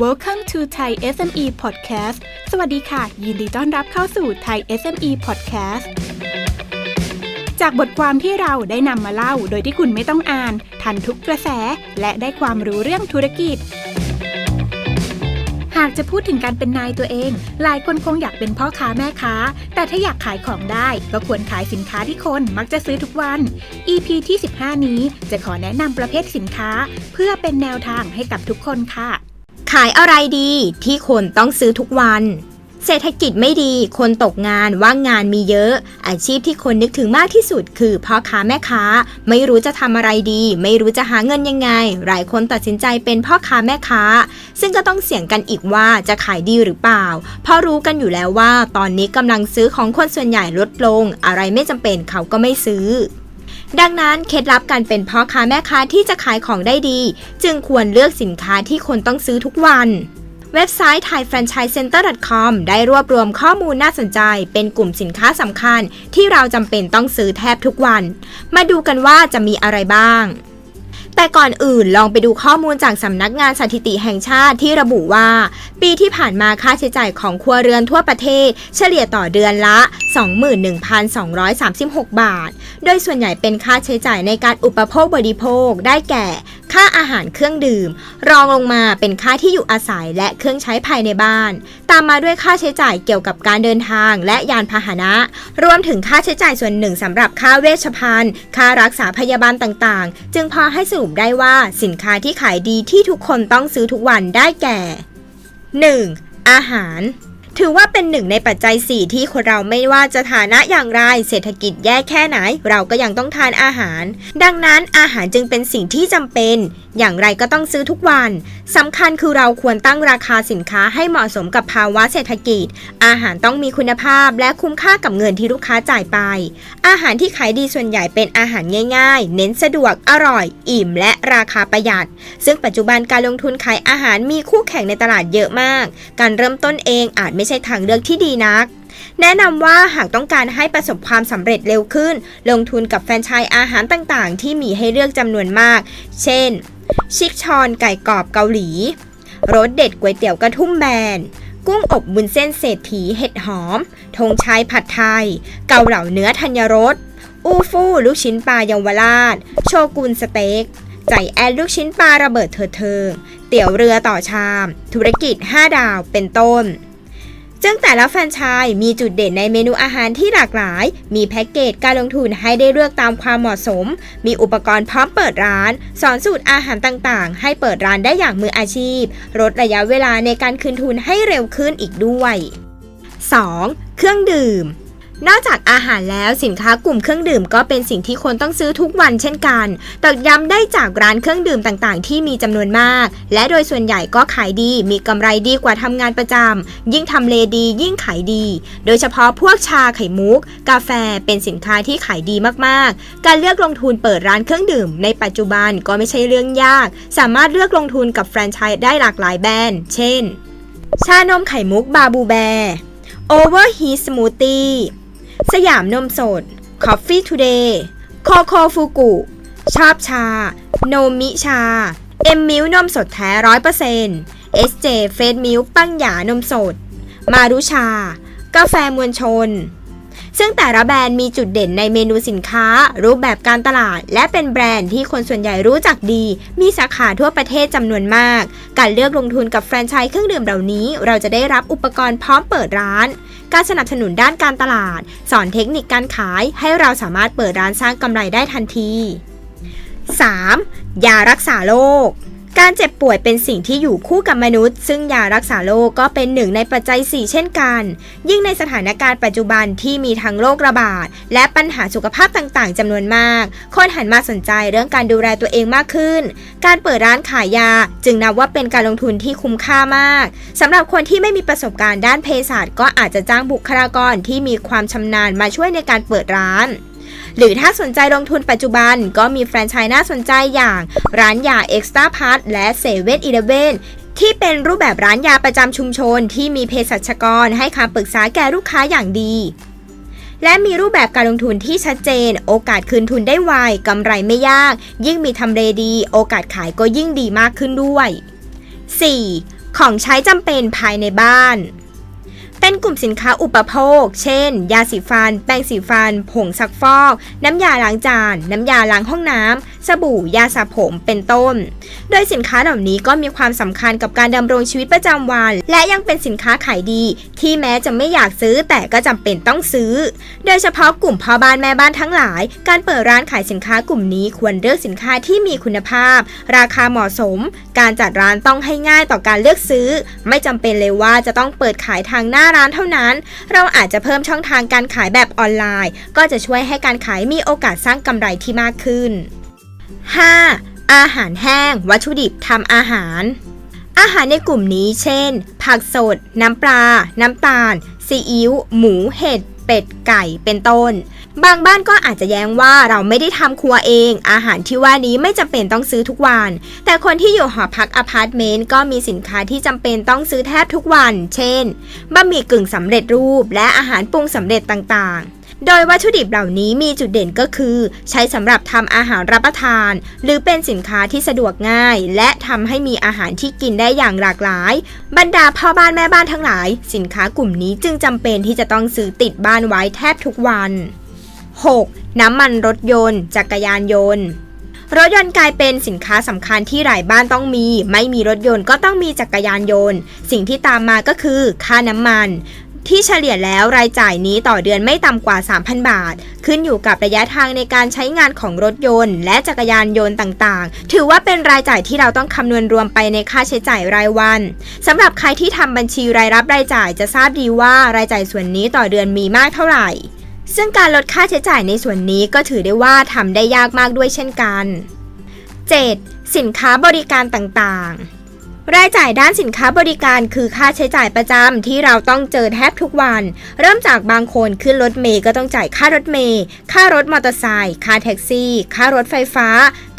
Welcome to Thai SME Podcast สวัสดีค่ะ ยินดีต้อนรับเข้าสู่ Thai SME Podcast จากบทความที่เราได้นำมาเล่าโดยที่คุณไม่ต้องอ่าน ทันทุกกระแส และได้ความรู้เรื่องธุรกิจ หากจะพูดถึงการเป็นนายตัวเอง หลายคนคงอยากเป็นพ่อค้าแม่ค้า แต่ถ้าอยากขายของได้ ก็ควรขายสินค้าที่คนมักจะซื้อทุกวัน EP ที่ 15 นี้จะขอแนะนำประเภทสินค้า เพื่อเป็นแนวทางให้กับทุกคนค่ะ ขายอะไรดีที่คนต้องซื้อทุกวัน เศรษฐกิจไม่ดี คนตกงานว่างงานมีเยอะ อาชีพที่คนนึกถึงมากที่สุด คือพ่อค้าแม่ค้า ไม่รู้จะทำอะไรดี ไม่รู้จะหาเงินยังไง หลายคนตัดสินใจเป็นพ่อค้าแม่ค้า ซึ่งก็ต้องเสี่ยงกันอีกว่าจะขายดีหรือเปล่า เพราะรู้กันอยู่แล้วว่า ตอนนี้กำลังซื้อของคนส่วนใหญ่ลดลง อะไรไม่จำเป็นเขาก็ไม่ซื้อ ดังนั้นเคล็ดลับการเป็นพ่อค้าแม่ค้าที่จะขายของได้ดี จึงควรเลือกสินค้าที่คนต้องซื้อทุกวันเว็บไซต์ thaifranchisecenter.com ได้รวบรวมข้อมูลน่าสนใจ เป็นกลุ่มสินค้าสำคัญ ที่เราจำเป็นต้องซื้อแทบทุกวัน มาดูกันว่าจะมีอะไรบ้าง แต่ก่อนอื่นลองไปดูข้อมูลจากสำนักงานสถิติแห่งชาติที่ระบุว่า ปีที่ผ่านมาค่าใช้จ่ายของครัวเรือนทั่วประเทศ เฉลี่ยต่อเดือนละ 21,236 บาท โดยส่วนใหญ่เป็นค่าใช้จ่ายในการอุปโภคบริโภคได้แก่ค่าอาหารเครื่องดื่ม รองลงมาเป็นค่าที่อยู่อาศัยและเครื่องใช้ภายในบ้าน ตามมาด้วยค่าใช้จ่ายเกี่ยวกับการเดินทางและยานพาหนะ รวมถึงค่าใช้จ่ายส่วนหนึ่งสำหรับค่าเวชภัณฑ์ ค่ารักษาพยาบาลต่างๆ จึงพอให้สรุปได้ว่าสินค้าที่ขายดีที่ทุกคนต้องซื้อทุกวันได้แก่ 1. อาหาร ถือว่าเป็นหนึ่งในปัจจัย 4 ที่คนเราไม่ว่าจะฐานะอย่างไร เศรษฐกิจแย่แค่ไหน เราก็ยังต้องทานอาหาร ดังนั้นอาหารจึงเป็นสิ่งที่จำเป็น อย่างไรก็ต้องซื้อทุกวันสำคัญคือเราควรตั้งราคาสินค้าให้เหมาะสมกับภาวะเศรษฐกิจ อาหารต้องมีคุณภาพและคุ้มค่ากับเงินที่ลูกค้าจ่ายไป อาหารที่ขายดีส่วนใหญ่เป็นอาหารง่าย ๆ เน้นสะดวกอร่อย อิ่ม และราคาประหยัด ซึ่งปัจจุบันการลงทุนขายอาหารมีคู่แข่งในตลาดเยอะมาก การเริ่มต้นเองอาจไม่ใช่ทางเลือกที่ดีนัก แนะนำว่าหากต้องการให้ประสบความสำเร็จเร็วขึ้น ลงทุนกับแฟรนไชส์อาหารต่างๆ ที่มีให้เลือกจำนวนมาก เช่น ชิคชอนไก่กรอบเกาหลีรสเด็ดก๋วยเตี๋ยวกระทุ่มแบน กุ้งอบบุนเส้นเศรษฐีเห็ดหอม ธงชัยผัดไทย เกาเหลาเนื้อธัญรส อูฟู่ลูกชิ้นปลาเยาวราช โชกุนสเต็กใจแอนลูกชิ้นปลาระเบิดเถิดเทิง เตี๋ยวเรือต่อชาม ธุรกิจ 5 ดาวเป็นต้น ซึ่งแต่ละแฟรนไชส์มีจุดเด่นในเมนูอาหารที่หลากหลาย มีแพ็กเกจการลงทุนให้ได้เลือกตามความเหมาะสม มีอุปกรณ์พร้อมเปิดร้าน สอนสูตรอาหารต่างๆ ให้เปิดร้านได้อย่างมืออาชีพ ลดระยะเวลาในการคืนทุนให้เร็วขึ้นอีกด้วย 2. เครื่องดื่ม นอกจากอาหารแล้วสินค้ากลุ่มเครื่องดื่มก็เป็นสิ่งที่คนต้องซื้อทุกวันเช่นกันตอกย้ำได้จากร้านเครื่องดื่มต่างๆ ที่มีจำนวนมาก และโดยส่วนใหญ่ก็ขายดี มีกำไรดีกว่าทำงานประจำยิ่งทำเลดียิ่งขายดี โดยเฉพาะพวกชาไข่มุก กาแฟเป็นสินค้าที่ขายดีมากๆ การเลือกลงทุนเปิดร้านเครื่องดื่ม ในปัจจุบันก็ไม่ใช่เรื่องยาก สามารถเลือกลงทุนกับแฟรนไชส์ได้หลากหลายแบรนด์เช่น ชานมไข่มุกบาบูแบร์โอเวอร์ฮีสมูทตี้ สยามนมสด Coffee Today โคโคฟูกุ ชอบชา โนมิชา เอ็มมิลนมสดแท้ร้อยเปอร์เซ็นต์เอสเจเฟสมิลปังหยานมสด มารุชา กาแฟมวลชน ซึ่งแต่ละแบรนด์มีจุดเด่นในเมนูสินค้า รูปแบบการตลาด และเป็นแบรนด์ที่คนส่วนใหญ่รู้จักดี มีสาขาทั่วประเทศจำนวนมาก การเลือกลงทุนกับแฟรนไชส์เครื่องดื่มเหล่านี้ เราจะได้รับอุปกรณ์พร้อมเปิดร้าน การสนับสนุนด้านการตลาด สอนเทคนิคการขายให้เราสามารถเปิดร้านสร้างกำไรได้ทันที 3. ยารักษาโรค การเจ็บป่วยเป็นสิ่งที่อยู่คู่กับมนุษย์ ซึ่งยารักษาโรคก็เป็นหนึ่งในปัจจัย 4 เช่นกัน ยิ่งในสถานการณ์ปัจจุบันที่มีทั้งโรคระบาด และปัญหาสุขภาพต่างๆจำนวนมาก คนหันมาสนใจเรื่องการดูแลตัวเองมากขึ้น การเปิดร้านขายยาจึงนับว่าเป็นการลงทุนที่คุ้มค่ามากสำหรับคนที่ไม่มีประสบการณ์ด้านเภสัชก็อาจจะจ้างบุคลากรที่มีความชำนาญมาช่วยในการเปิดร้าน หรือถ้าสนใจลงทุนปัจจุบันก็มีแฟรนไชส์น่าสนใจอย่าง ร้านยาเอ็กซ์ต้าพาร์และเซเว่นอีเลเวนที่เป็นรูปแบบร้านยาประจำชุมชนที่มีเภสัชกรให้คำปรึกษาแก่ลูกค้าอย่างดี และมีรูปแบบการลงทุนที่ชัดเจน โอกาสคืนทุนได้ไวกำไรไม่ยาก ยิ่งมีทำเลดี โอกาสขายก็ยิ่งดีมากขึ้นด้วย 4. ของใช้จำเป็นภายในบ้าน เป็นกลุ่มสินค้าอุปโภค เช่น ยาสีฟัน แปรงสีฟัน ผงซักฟอก น้ำยาล้างจาน น้ำยาล้างห้องน้ำ สบู่ ยาสระผม เป็นต้น โดยสินค้าเหล่านี้ก็มีความสำคัญกับการดำรงชีวิตประจำวัน และยังเป็นสินค้าขายดี ที่แม้จะไม่อยากซื้อแต่ก็จำเป็นต้องซื้อ โดยเฉพาะกลุ่มพ่อบ้านแม่บ้านทั้งหลาย การเปิดร้านขายสินค้ากลุ่มนี้ควรเลือกสินค้าที่มีคุณภาพ ราคาเหมาะสม การจัดร้านต้องให้ง่ายต่อการเลือกซื้อ ไม่จำเป็นเลยว่าจะต้องเปิดขายทางหน้าร้านเท่านั้น เราอาจจะเพิ่มช่องทางการขายแบบออนไลน์ ก็จะช่วยให้การขายมีโอกาสสร้างกำไรที่มากขึ้น 5. อาหารแห้ง วัตถุดิบทำอาหาร อาหารในกลุ่มนี้ เช่น ผักสด น้ำปลา น้ำตาล ซีอิ๊ว หมู เห็ด เป็ด ไก่ เป็นต้น บางบ้านก็อาจจะแย้งว่าเราไม่ได้ทำครัวเอง อาหารที่ว่านี้ไม่จำเป็นต้องซื้อทุกวัน แต่คนที่อยู่หอพักอพาร์ตเมนต์ก็มีสินค้าที่จำเป็นต้องซื้อแทบทุกวัน เช่นบะหมี่กึ่งสำเร็จรูป และอาหารปรุงสำเร็จต่างๆโดยวัตถุดิบเหล่านี้มีจุดเด่นก็คือ ใช้สำหรับทำอาหารรับประทาน หรือเป็นสินค้าที่สะดวกง่าย และทำให้มีอาหารที่กินได้อย่างหลากหลาย บรรดาพ่อบ้านแม่บ้านทั้งหลาย สินค้ากลุ่มนี้จึงจำเป็นที่จะต้องซื้อติดบ้านไว้แทบทุกวัน 6. น้ำมันรถยนต์ จักรยานยนต์ รถยนต์กลายเป็นสินค้าสำคัญที่หลายบ้านต้องมี ไม่มีรถยนต์ก็ต้องมีจักรยานยนต์ สิ่งที่ตามมาก็คือค่าน้ำมันที่เฉลี่ยแล้วรายจ่ายนี้ต่อเดือนไม่ต่ำกว่า 3,000 บาท ขึ้นอยู่กับระยะทางในการใช้งานของรถยนต์ และจักรยานยนต์ต่างๆ ถือว่าเป็นรายจ่ายที่เราต้องคำนวณรวมไปในค่าใช้จ่ายรายวันสำหรับใครที่ทำบัญชีรายรับรายจ่ายจะทราบดีว่ารายจ่ายส่วนนี้ต่อเดือนมีมากเท่าไหร่ ซึ่งการลดค่าใช้จ่ายในส่วนนี้ก็ถือได้ว่าทำได้ยากมากด้วยเช่นกัน 7. สินค้าบริการต่างๆ รายจ่ายด้านสินค้าบริการคือค่าใช้จ่ายประจำที่เราต้องเจอแทบทุกวัน เริ่มจากบางคนขึ้นรถเมย์ก็ต้องจ่ายค่ารถเมย์ค่ารถมอเตอร์ไซค์ค่าแท็กซี่ ค่ารถไฟฟ้า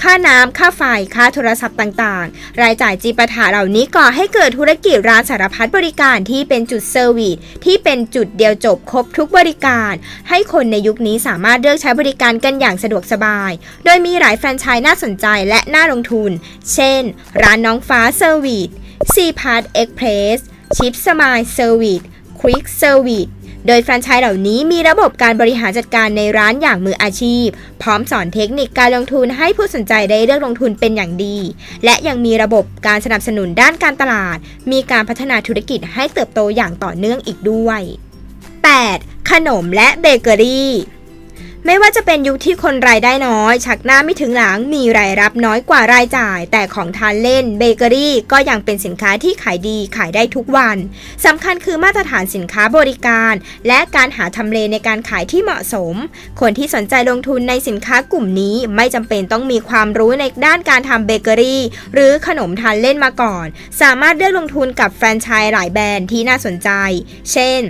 ค่าน้ำค่าไฟ ค่าโทรศัพท์ต่างๆ รายจ่ายจีปาถาเหล่านี้ก่อให้เกิดธุรกิจร้านสารพัดบริการที่เป็นจุดเซอร์วิสที่เป็นจุดเดียวจบครบทุกบริการ ให้คนในยุคนี้สามารถเลือกใช้บริการกันอย่างสะดวกสบาย โดยมีหลายแฟรนไชส์น่าสนใจและน่าลงทุน เช่น ร้านน้องฟ้าเซอร์วิสซีพาร์ e เอ็กเพรสชิปสมายเซอร์วิสควิกเซอร์วิส โดยแฟรนไชส์เหล่านี้มีระบบการบริหารจัดการในร้านอย่างมืออาชีพ พร้อมสอนเทคนิคการลงทุนให้ผู้สนใจได้เลือกลงทุนเป็นอย่างดี และยังมีระบบการสนับสนุนด้านการตลาด มีการพัฒนาธุรกิจให้เติบโตอย่างต่อเนื่องอีกด้วย 8. ขนมและเบเกอรี่ ไม่ว่าจะเป็นยุคที่คนรายได้น้อย ชักหน้าไม่ถึงหลังมีรายรับน้อยกว่ารายจ่าย แต่ของทานเล่นเบเกอรี่ก็ยังเป็นสินค้าที่ขายดีขายได้ทุกวันสำคัญคือมาตรฐานสินค้าบริการ และการหาทำเลในการขายที่เหมาะสม คนที่สนใจลงทุนในสินค้ากลุ่มนี้ไม่จำเป็นต้องมีความรู้ในด้านการทำเบเกอรี่ หรือขนมทานเล่นมาก่อน สามารถเลือกลงทุนกับแฟรนไชส์หลายแบรนด์ที่น่าสนใจ เช่น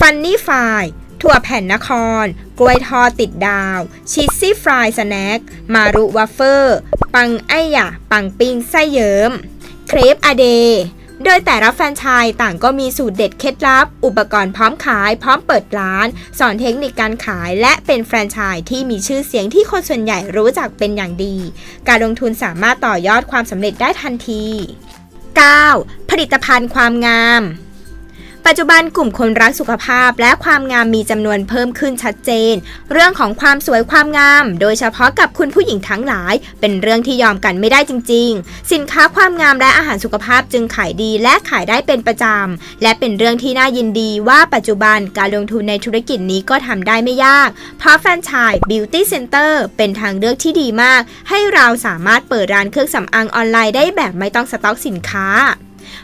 ฟันนี่ฟายถั่วแผ่นนคร กล้วยทอดติดดาวชีสซี่ฟรายสแน็ค มารุวัฟเฟอร์ ปังไอยะ ปังปิ้งไส้เยิ้ม เครปอเดย์โดยแต่ละแฟรนไชส์ต่างก็มีสูตรเด็ดเคล็ดลับ อุปกรณ์พร้อมขาย พร้อมเปิดร้าน สอนเทคนิคการขาย และเป็นแฟรนไชส์ที่มีชื่อเสียงที่คนส่วนใหญ่รู้จักเป็นอย่างดี การลงทุนสามารถต่อยอดความสำเร็จได้ทันที 9. ผลิตภัณฑ์ความงาม ปัจจุบันกลุ่มคนรักสุขภาพและความงามมีจำนวนเพิ่มขึ้นชัดเจน เรื่องของความสวยความงาม โดยเฉพาะกับคุณผู้หญิงทั้งหลาย เป็นเรื่องที่ยอมกันไม่ได้จริง ๆ สินค้าความงามและอาหารสุขภาพจึงขายดีและขายได้เป็นประจำ และเป็นเรื่องที่น่ายินดีว่าปัจจุบันการลงทุนในธุรกิจนี้ก็ทำได้ไม่ยาก เพราะแฟรนไชส์ Beauty Center เป็นทางเลือกที่ดีมาก ให้เราสามารถเปิดร้านเครื่องสำอางออนไลน์ได้แบบไม่ต้องสต็อกสินค้า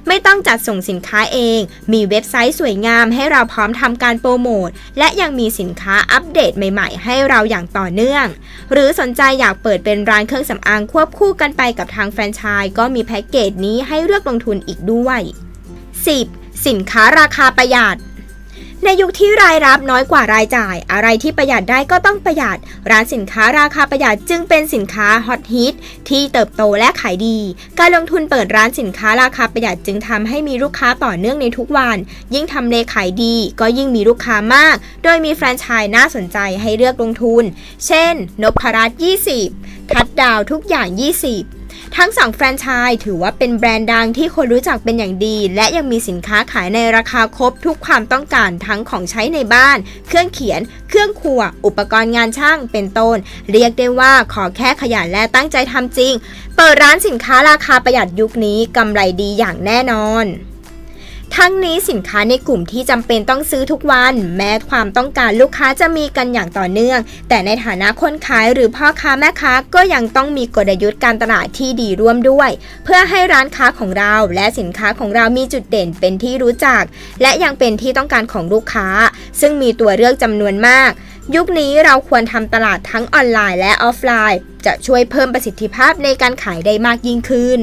ไม่ต้องจัดส่งสินค้าเอง มีเว็บไซต์สวยงามให้เราพร้อมทำการโปรโมท และยังมีสินค้าอัปเดตใหม่ ๆ ให้เราอย่างต่อเนื่อง หรือสนใจอยากเปิดเป็นร้านเครื่องสำอางควบคู่กันไปกับทางแฟรนไชส์ก็มีแพ็กเกจนี้ให้เลือกลงทุนอีกด้วย 10. สินค้าราคาประหยัด ในยุคที่รายรับน้อยกว่ารายจ่าย อะไรที่ประหยัดได้ก็ต้องประหยัด ร้านสินค้าราคาประหยัดจึงเป็นสินค้าฮอตฮิตที่เติบโตและขายดี การลงทุนเปิดร้านสินค้าราคาประหยัดจึงทำให้มีลูกค้าต่อเนื่องในทุกวัน ยิ่งทำเลขายดี ก็ยิ่งมีลูกค้ามาก โดยมีแฟรนไชส์น่าสนใจให้เลือกลงทุน เช่น นพรัตน์20 ทัดดาวทุกอย่าง 20 ทั้งสองแฟรนไชส์ถือว่าเป็นแบรนด์ดังที่คนรู้จักเป็นอย่างดี และยังมีสินค้าขายในราคาครบทุกความต้องการทั้งของใช้ในบ้าน เครื่องเขียน เครื่องครัว อุปกรณ์งานช่างเป็นต้น เรียกได้ว่าขอแค่ขยันและตั้งใจทำจริง เปิดร้านสินค้าราคาประหยัดยุคนี้กำไรดีอย่างแน่นอน ทั้งนี้สินค้าในกลุ่มที่จำเป็นต้องซื้อทุกวัน แม้ความต้องการลูกค้าจะมีกันอย่างต่อเนื่อง แต่ในฐานะคนขายหรือพ่อค้าแม่ค้าก็ยังต้องมีกลยุทธ์การตลาดที่ดีร่วมด้วย เพื่อให้ร้านค้าของเราและสินค้าของเรามีจุดเด่นเป็นที่รู้จัก และยังเป็นที่ต้องการของลูกค้า ซึ่งมีตัวเลือกจำนวนมาก ยุคนี้เราควรทำตลาดทั้งออนไลน์และออฟไลน์ จะช่วยเพิ่มประสิทธิภาพในการขายได้มากยิ่งขึ้น